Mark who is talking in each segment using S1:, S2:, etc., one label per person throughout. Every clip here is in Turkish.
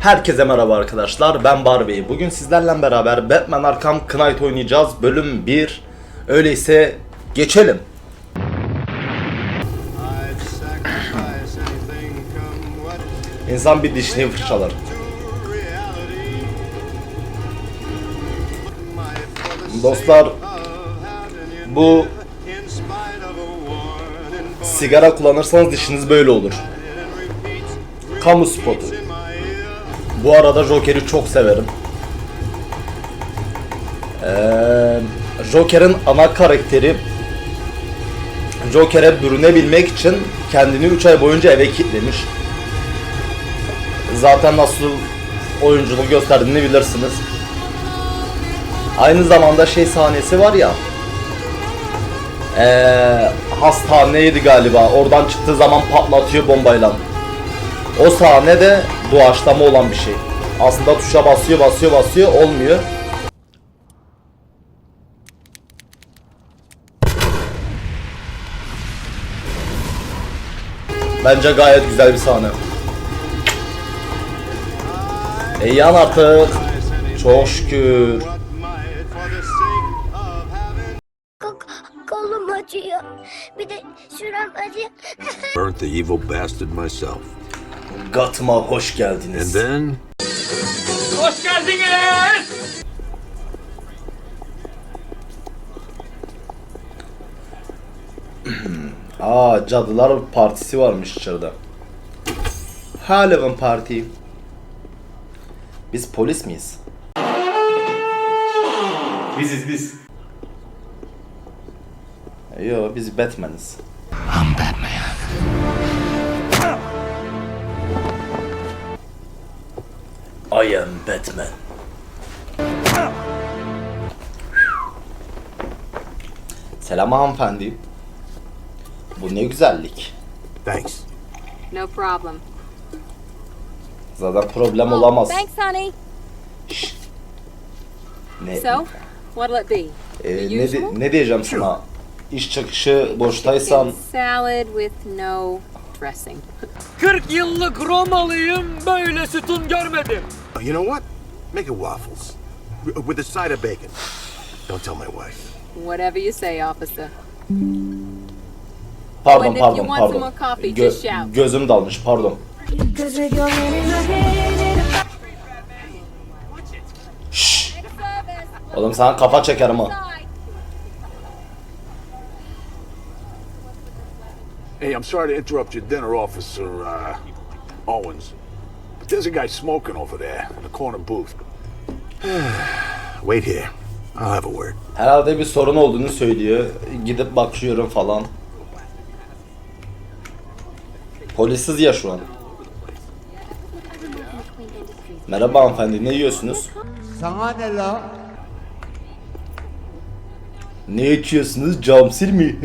S1: Herkese merhaba arkadaşlar ben Barbie. Bugün sizlerle beraber Batman Arkham Knight oynayacağız bölüm 1. Öyleyse geçelim. İnsan bir dişini fırçalar. Dostlar bu sigara kullanırsanız dişiniz böyle olur. Kamu spotu. Bu arada Joker'i çok severim. Ee, Joker'in ana karakteri Joker'e bürünebilmek için kendini 3 ay boyunca eve kilitlemiş. Zaten nasıl oyunculuğu gösterdiğini bilirsiniz. Aynı zamanda şey sahnesi var ya. Ee, hastaneydi galiba. Oradan çıktığı zaman patlatıyor bombayla. O sahne de doğaçlama olan bir şey. Aslında tuşa basıyor basıyor basıyor olmuyor. Bence gayet güzel bir sahne. E yan artık. Çok şükür.
S2: Kolum acıyor. Bir de şuram acıyor.
S3: Burnt the evil bastard myself.
S1: Gotham'a hoş
S3: And
S1: geldiniz.
S3: then
S4: Hoş geldiniz.
S1: Aa cadılar partisi varmış içeride. Halloween party. Biz polis miyiz?
S4: Biziz biz.
S1: Yo biz Batman'iz. I am Batman. Selam hanımefendi. Bu ne güzellik.
S3: thanks.
S5: No problem.
S1: Zaten problem
S5: Oh,
S1: olamaz.
S5: thanks, honey.
S1: Ne,
S5: So, what'll it be?
S1: e,
S5: the
S1: ne,
S5: usual?
S1: de- ne diyeceğim sana? İş çıkışı boştaysan
S5: salad with no dressing.
S4: 40 yıllık Romalıyım böyle sütun görmedim.
S3: You know what? Make it waffles. With a side of bacon. Don't tell my wife.
S5: Whatever you say, officer.
S1: pardon pardon pardon. Gö- gözüm dalmış pardon. Şşş. Oğlum sana kafa çekerim ha.
S6: Hey, I'm sorry to interrupt your dinner, Officer uh, Owens. There's a guy smoking over there in the corner booth.
S3: Wait here. I'll have a word.
S1: Herhalde bir sorun olduğunu söylüyor. Gidip bakıyorum falan. Polisiz ya şu an. Merhaba hanımefendi ne yiyorsunuz?
S7: Sana ne la?
S1: Ne içiyorsunuz? Camsil mi?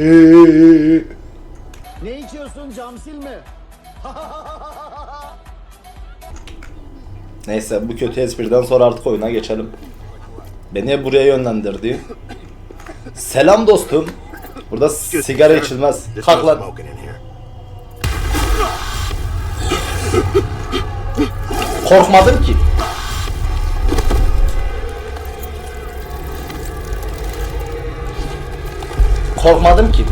S7: Ne içiyorsun camsil mi?
S1: Neyse bu kötü espriden sonra artık oyuna geçelim. Beni buraya yönlendirdi. Selam dostum. Burada sigara içilmez. Kalk lan. Korkmadım ki. Korkmadım ki.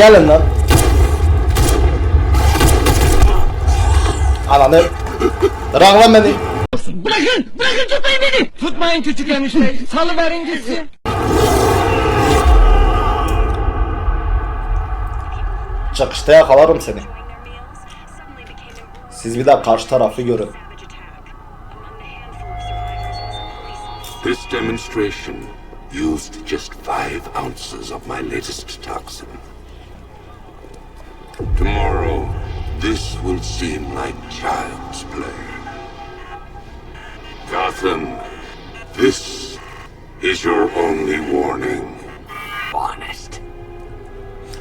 S1: Gelin lan. Ananı. Bırak lan beni.
S4: Bırakın! Bırakın tutmayın beni! Tutmayın küçük enişte. Salıverin gitsin.
S1: Çıkışta yakalarım seni. Siz bir daha karşı tarafı görün.
S3: This demonstration used just five ounces of my latest toxin. Tomorrow, this will seem like child's play. Gotham, this is your only warning.
S4: Honest.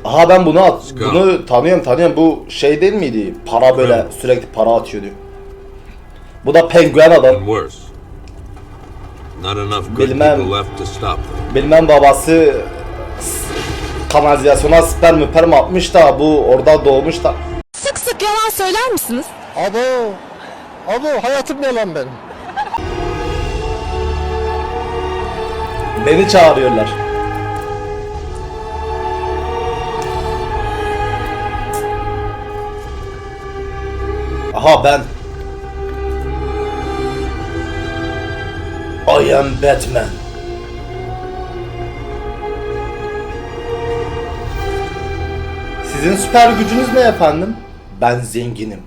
S1: Aha ben bunu at, bunu tanıyorum tanıyorum. Bu şey değil miydi? Para böyle sürekli para atıyordu. Bu da penguen adam.
S8: And worse. Not enough good
S1: Bilmem. Bilmem babası kanalizasyona sperm müperm atmış da bu orada doğmuş da.
S9: Sık sık yalan söyler misiniz?
S7: Abo. Abo hayatım yalan benim.
S1: Beni çağırıyorlar. Aha ben. I am Batman. Sizin süper gücünüz ne efendim? Ben zenginim.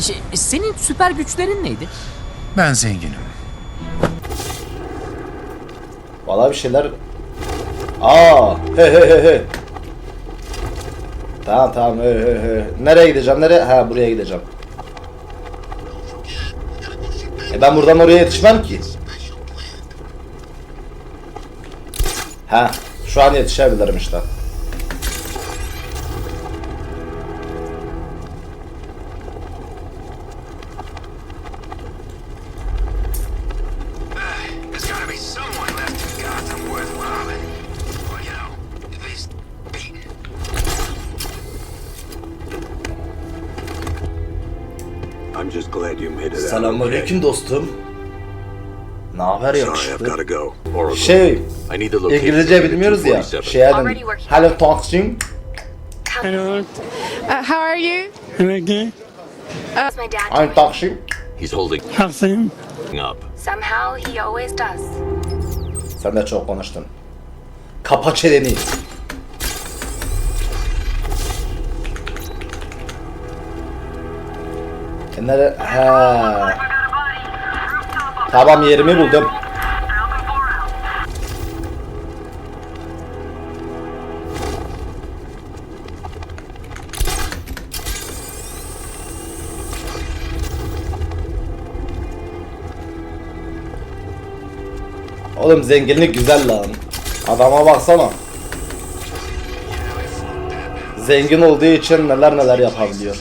S4: Şey, senin süper güçlerin neydi?
S10: Ben zenginim.
S1: Valla bir şeyler... Aa, he he he he. Tamam tamam he he he. Nereye gideceğim? Nereye? Ha buraya gideceğim. E ben buradan oraya yetişmem ki. Ha, şu an yetişebilirim işte. Selamünaleyküm dostum. Ne haber
S3: okay.
S1: Yakışıklı?
S3: gotta go. Oracle.
S1: Şey,
S3: I need the location
S1: İngilizce bilmiyoruz ya.
S3: 247.
S1: Şey yani.
S2: Already working.
S1: Hello.
S9: Uh, how are you?
S2: That's my dad.
S1: I'm talking.
S3: He's holding up.
S2: Somehow he always does.
S1: Sen de çok konuştun. Kapa çeneni. E nere? Tamam yerimi buldum. Oğlum zenginlik güzel lan. Adama baksana. Zengin olduğu için neler neler yapabiliyor.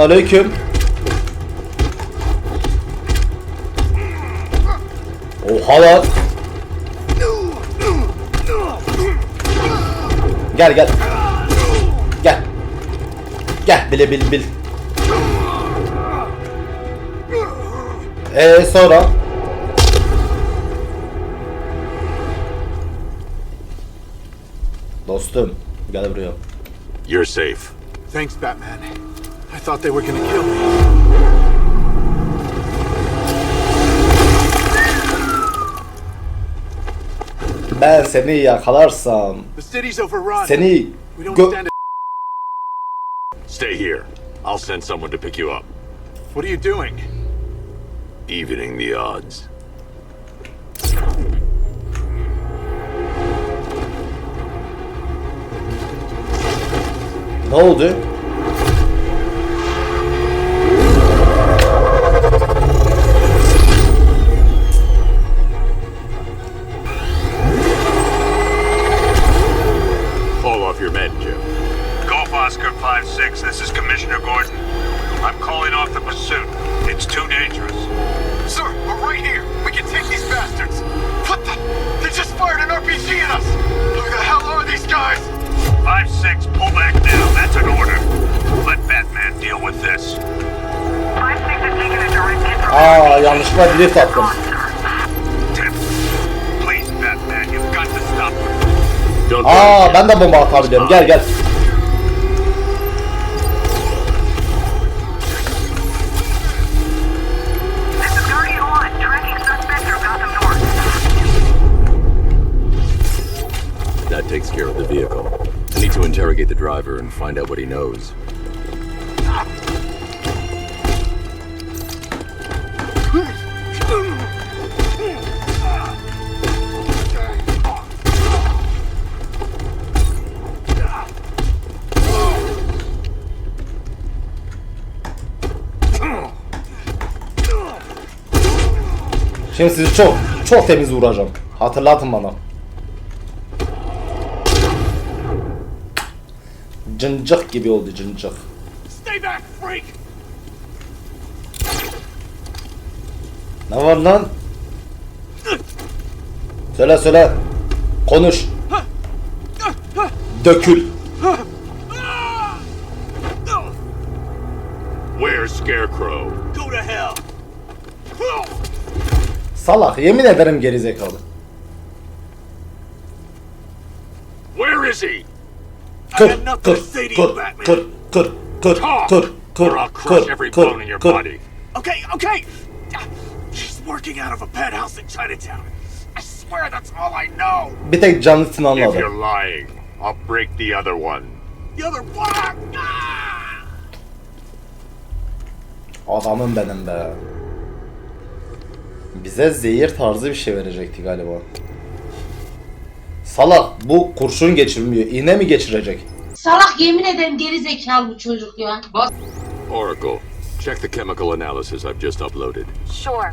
S1: Selamünaleyküm. Oha lan. Gel gel. Gel. Gel bile bil bil. Ee sonra? Dostum gel buraya.
S3: You're safe.
S6: Thanks, Batman. I thought they were gonna kill me.
S1: Ben seni yakalarsam
S6: The city's overrun.
S1: seni
S6: we don't
S1: gö-
S6: stand a...
S3: Stay here. I'll send someone to pick you up.
S6: What are you doing?
S3: Evening the odds.
S1: ne oldu?
S3: Your med, Jim.
S11: Golf Oscar 5-6, this is Commissioner Gordon. I'm calling off the pursuit. It's too dangerous. Sir, we're right here. We can take these bastards. What the? They just fired an RPG at us. Who the hell are these guys? 5-6, pull back now. That's an order. Let Batman deal with this. 5-6 has taken a direct hit from
S1: Aa yanlışlıkla drift attım. Aa ben de bomba atabiliyorum. Gel gel.
S11: That takes care of the vehicle. I
S8: need to interrogate the driver and find out what he knows.
S1: Şimdi sizi çok çok temiz vuracağım. Hatırlatın bana. Cıncık gibi oldu cıncık.
S6: Stay back, freak!
S1: Ne var lan? Söyle söyle. Konuş. Dökül. Salak yemin ederim gerizekalı.
S6: Where is he?
S1: Kır kır kır kır kır kır kır kır kır kır kır.
S6: Okay, okay. She's working out of a penthouse in Chinatown. I swear that's all I know.
S1: Bir tek canlısını
S6: If you're lying, I'll break the other one. The other one?
S1: Adamım benim be. Bize zehir tarzı bir şey verecekti galiba. Salak bu kurşun geçirmiyor. İğne mi geçirecek?
S10: Salak yemin ederim geri zekalı bu çocuk ya.
S8: Oracle, check the chemical analysis I've just uploaded.
S12: Sure.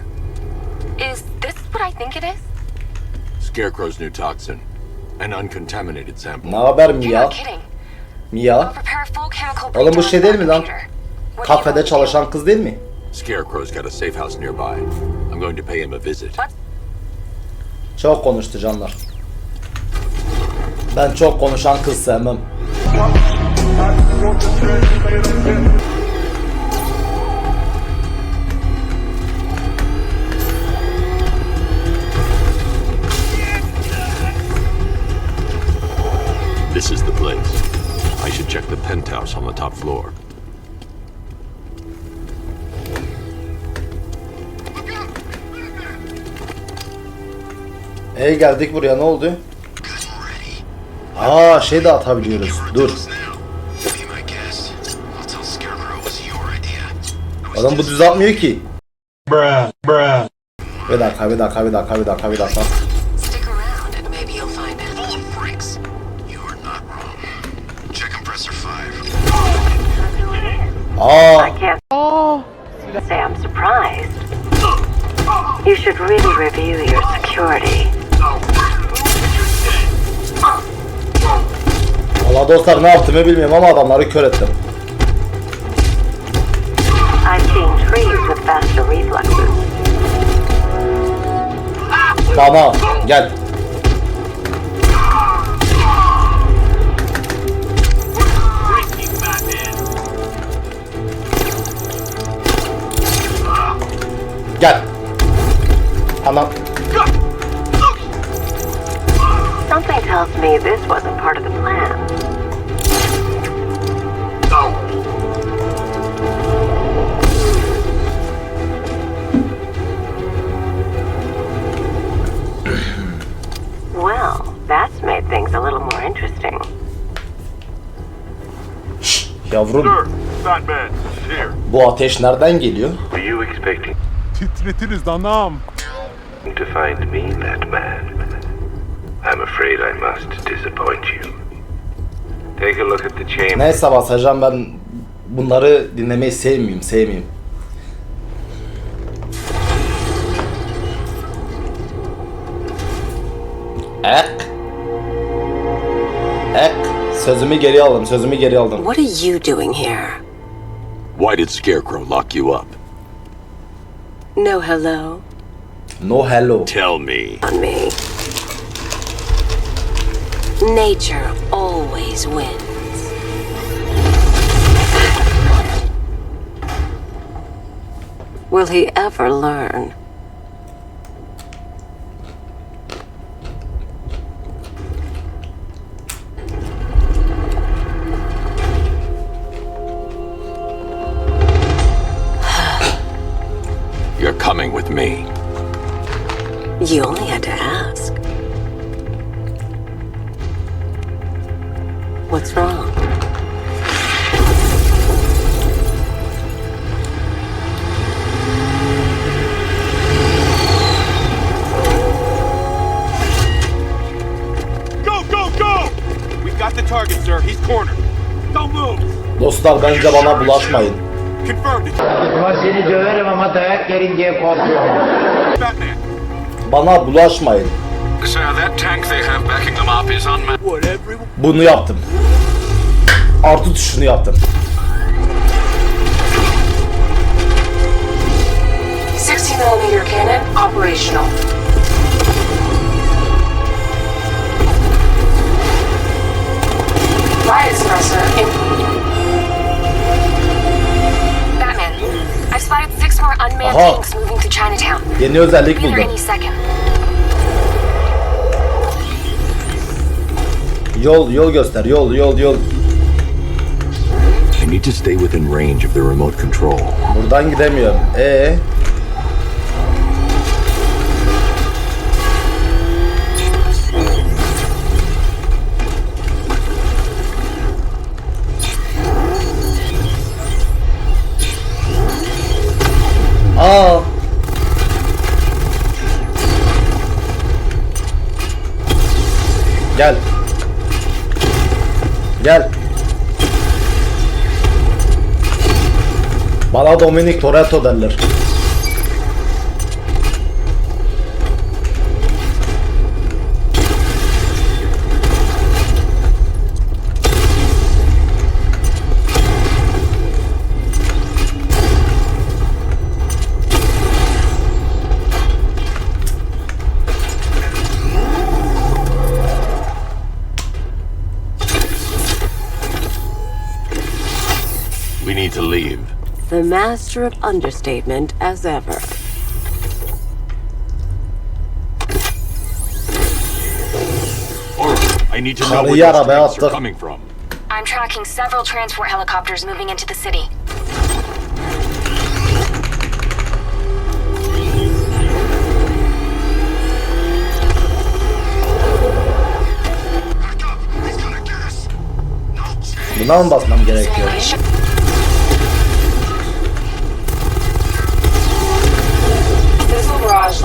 S12: Is this what I think it is?
S8: Scarecrow's new toxin. An uncontaminated sample.
S1: Ne haber Mia? Mia?
S12: Prepare a full chemical
S1: Oğlum bu şey değil mi lan? Kafede çalışan kız değil mi?
S8: Scarecrow's got a safe house nearby. I'm going to pay him a visit.
S1: Çok konuştu canlar. Ben çok konuşan kız sevmem.
S8: This is the place. I should check the penthouse on the top floor.
S1: Ey geldik buraya ne oldu? Aa şey de atabiliyoruz. Dur. Adam bu düz atmıyor ki. Bir dakika bir dakika bir dakika bir dakika bir dakika. Dostlar ne yaptığımı bilmiyorum ama adamları kör ettim. Tamam gel. Gel. Tamam.
S12: Something tells me this wasn't part of the plan.
S1: Yavrum bu ateş nereden geliyor?
S13: Were you expecting
S6: Titretiriz anam.
S13: to find me that bad? I'm afraid I must disappoint you. Take a look at the chamber.
S1: Neyse basacağım ben bunları dinlemeyi sevmiyorum sevmiyorum. Sözümü geri aldım sözümü geri aldım.
S12: What are you doing here?
S8: Why did Scarecrow lock you up?
S12: No hello
S1: No hello.
S8: Tell me.
S12: on me. Nature always wins. Will he ever learn?
S9: What's wrong?
S11: Go, go, go! We've got the target, sir. He's cornered. Don't move.
S1: Dostlar bence bana bulaşmayın.
S11: Confirmed. It's
S4: Seni döverim ama dayak yerin diye korkuyorum.
S11: Batman.
S1: Bana bulaşmayın.
S11: Sir, that tank they have backing them up is unmanned. Whatever.
S1: Bunu yaptım. Artı tuşunu yaptım.
S9: Sixty millimeter cannon operational.
S1: Yol yol göster. Yol yol yol.
S8: I need to stay within range of the remote control.
S1: Buradan gidemiyorum. E Aa. Gel. Gel. Bana Dominic Toretto derler.
S8: To leave.
S9: The master of understatement as ever.
S8: I need to know where those
S1: arabaya
S8: tanks are coming from.
S9: I'm tracking several transport helicopters moving into the city.
S1: Buna mı basmam gerekiyor?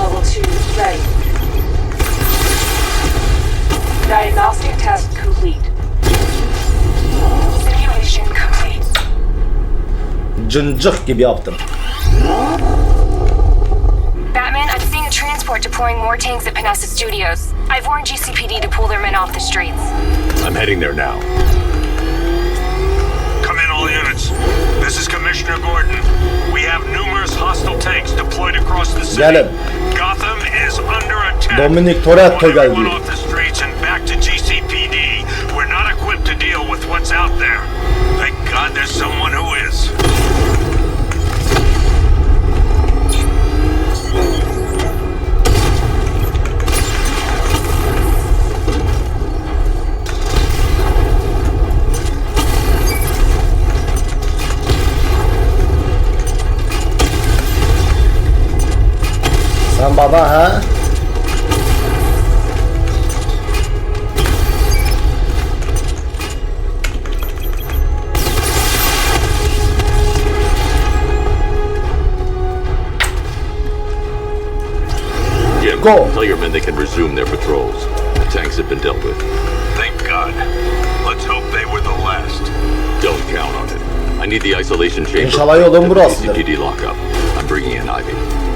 S9: Level 2 ready. Diagnostic test complete. Simulation complete.
S1: Cıncık gibi yaptım.
S9: Batman, I'm seeing a transport deploying more tanks at Panessa Studios. I've warned GCPD to pull their men off the streets.
S8: I'm heading there now.
S11: Come in, all units. This is Commissioner Gordon. We have numerous hostile tanks deployed across the city.
S1: Gelin.
S11: Gotham is under attack.
S1: Dominic Toretto geldi. Sen bana ha?
S8: Jim,
S1: Go.
S8: tell your men they can resume their patrols. The tanks have been dealt with.
S11: Thank God. Let's hope they were the last.
S8: Don't count on it. I need the isolation chamber.
S1: İnşallah yolun
S8: the
S1: burasıdır.
S8: CCPD lockup. I'm bringing in Ivy.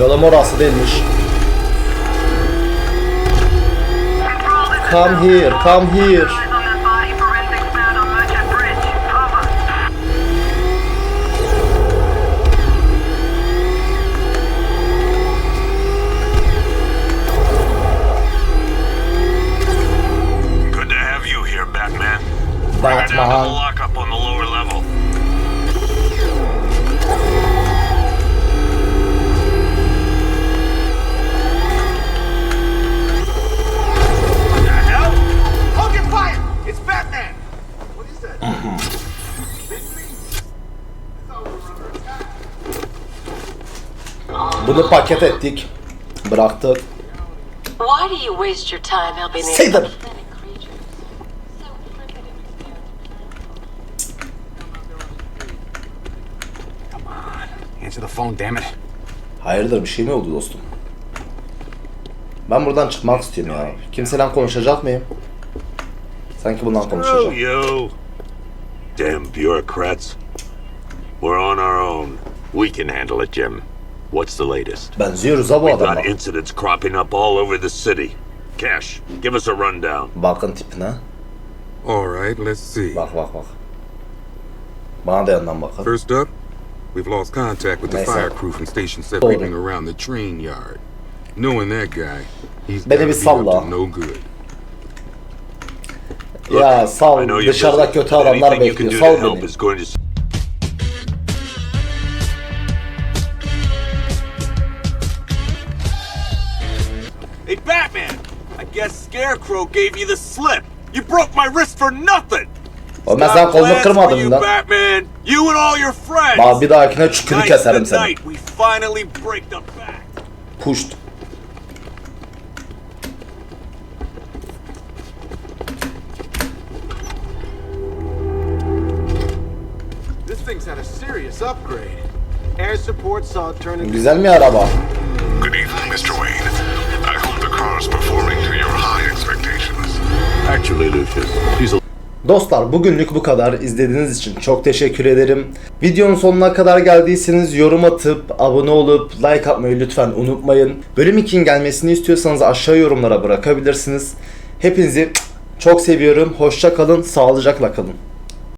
S1: Yolum orası değilmiş. Come here, come here.
S11: Good to have you here, Batman.
S1: Batman. Bunu paket ettik. Bıraktık.
S12: Why do you waste your time helping these
S1: Say them.
S14: Answer the phone, damn it.
S1: Hayırdır bir şey mi oldu dostum? Ben buradan çıkmak istiyorum ya. Kimseyle konuşacak mıyım? Sanki bundan
S8: Oh,
S1: konuşacağım.
S8: yo. Damn bureaucrats. We're on our own. We can handle it, Jim. What's the latest?
S1: Benziyoruz ha bu
S8: We've
S1: adama.
S8: got incidents cropping up all over the city. Cash, give us a rundown.
S1: Bakın tipine.
S15: All right, let's see.
S1: Bak bak bak. Bana da yandan bakın.
S15: First up, we've lost contact with the
S1: Neyse.
S15: fire crew from Station 7
S1: Doğru.
S15: creeping around the train yard. Knowing that guy, he's
S1: Beni
S15: gotta
S1: bir
S15: be up
S1: salla.
S15: to no good.
S1: Ya sal
S8: I know you're
S1: dışarıda kötü
S8: but
S1: adamlar
S8: anything you can
S1: bekliyor.
S8: do to
S1: Sal
S8: help
S1: beni.
S8: is going to
S6: Scarecrow gave you the slip. You broke my wrist for nothing.
S1: O ben sen kolunu kırmadım
S6: you,
S1: lan.
S6: Batman. You and all your friends.
S1: Bak bir dahakine çükünü keserim seni.
S6: night we finally break the back.
S1: Puşt.
S16: This thing's had a serious upgrade. Air support saw it turn into
S1: Güzel mi araba?
S8: Good evening, Mr. Wayne. I hope the car's performing to.
S1: Dostlar bugünlük bu kadar. İzlediğiniz için çok teşekkür ederim. Videonun sonuna kadar geldiyseniz yorum atıp, abone olup, like atmayı lütfen unutmayın. Bölüm 2'nin gelmesini istiyorsanız aşağı yorumlara bırakabilirsiniz. Hepinizi çok seviyorum. Hoşça kalın, sağlıcakla kalın.